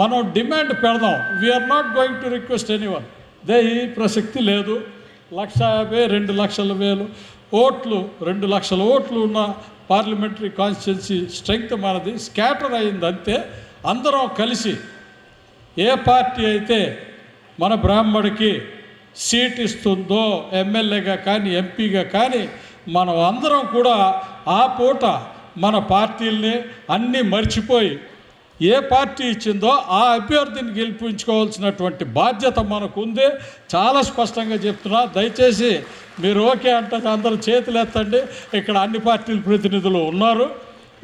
మనం డిమాండ్ పెడదాం. We're not going to request anyone they ఈ ప్రసక్తి లేదు. లక్ష యాభై రెండు లక్షల వేలు. ఓట్లు రెండు లక్షల ఓట్లు ఉన్న పార్లమెంటరీ కాన్స్టిట్యున్సీ స్ట్రెంగ్త్ మనది. స్కాటర్ అయింది అంతే. అందరం కలిసి ఏ పార్టీ అయితే మన బ్రాహ్మడికి సీట్ ఇస్తుందో ఎమ్మెల్యేగా కానీ ఎంపీగా కానీ మనం అందరం కూడా ఆ పూట మన పార్టీల్ని అన్నీ మర్చిపోయి ఏ పార్టీ ఇచ్చిందో ఆ అభ్యర్థిని గెలిపించుకోవాల్సినటువంటి బాధ్యత మనకు ఉంది చాలా స్పష్టంగా చెప్తున్నా దయచేసి మీరు ఓకే అంటే అందరూ చేతులు ఎత్తండి. ఇక్కడ అన్ని పార్టీల ప్రతినిధులు ఉన్నారు.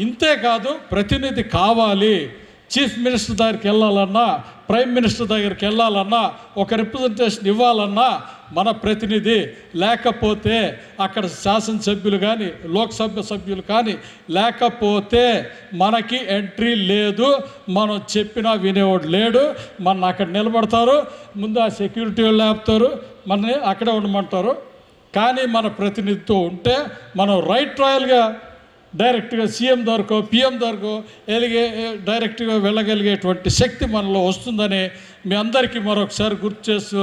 ఇంతే కాదు ప్రతినిధి కావాలి. చీఫ్ మినిస్టర్ దగ్గరికి వెళ్ళాలన్నా ప్రైమ్ మినిస్టర్ దగ్గరికి వెళ్ళాలన్నా ఒక రిప్రజెంటేషన్ ఇవ్వాలన్నా మన ప్రతినిధి లేకపోతే అక్కడ శాసనసభ్యులు కానీ లోక్సభ సభ్యులు కానీ లేకపోతే మనకి ఎంట్రీ లేదు మనం చెప్పినా వినేవాడు లేడు మన అక్కడ నిలబడతారు ముందు ఆ సెక్యూరిటీ వాళ్ళు ఆపుతారు మనని అక్కడే ఉండమంటారు. కానీ మన ప్రతినిధితో ఉంటే మనం రైట్ రాయల్గా డైరెక్ట్గా సీఎం దొరకో పిఎం దొరకో ఎలిగే డైరెక్ట్గా వెళ్ళగలిగేటువంటి శక్తి మనలో వస్తుందని మీ అందరికీ మరొకసారి గుర్తు చేస్తూ